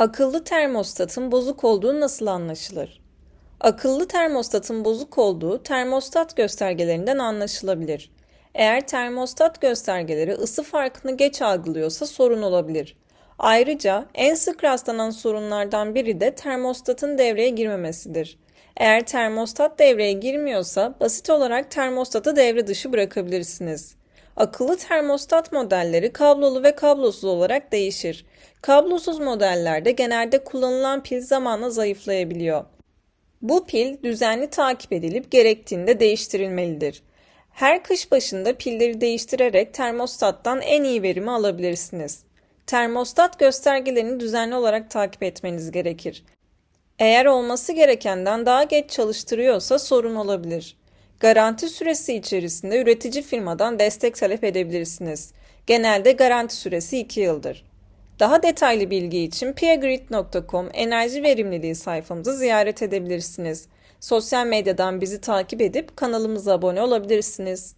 Akıllı termostatın bozuk olduğu nasıl anlaşılır? Akıllı termostatın bozuk olduğu termostat göstergelerinden anlaşılabilir. Eğer termostat göstergeleri ısı farkını geç algılıyorsa sorun olabilir. Ayrıca en sık rastlanan sorunlardan biri de termostatın devreye girmemesidir. Eğer termostat devreye girmiyorsa basit olarak termostatı devre dışı bırakabilirsiniz. Akıllı termostat modelleri kablolu ve kablosuz olarak değişir. Kablosuz modellerde genelde kullanılan pil zamanla zayıflayabiliyor. Bu pil düzenli takip edilip gerektiğinde değiştirilmelidir. Her kış başında pilleri değiştirerek termostattan en iyi verimi alabilirsiniz. Termostat göstergelerini düzenli olarak takip etmeniz gerekir. Eğer olması gerekenden daha geç çalıştırıyorsa sorun olabilir. Garanti süresi içerisinde üretici firmadan destek talep edebilirsiniz. Genelde garanti süresi 2 yıldır. Daha detaylı bilgi için peergrid.com enerji verimliliği sayfamızı ziyaret edebilirsiniz. Sosyal medyadan bizi takip edip kanalımıza abone olabilirsiniz.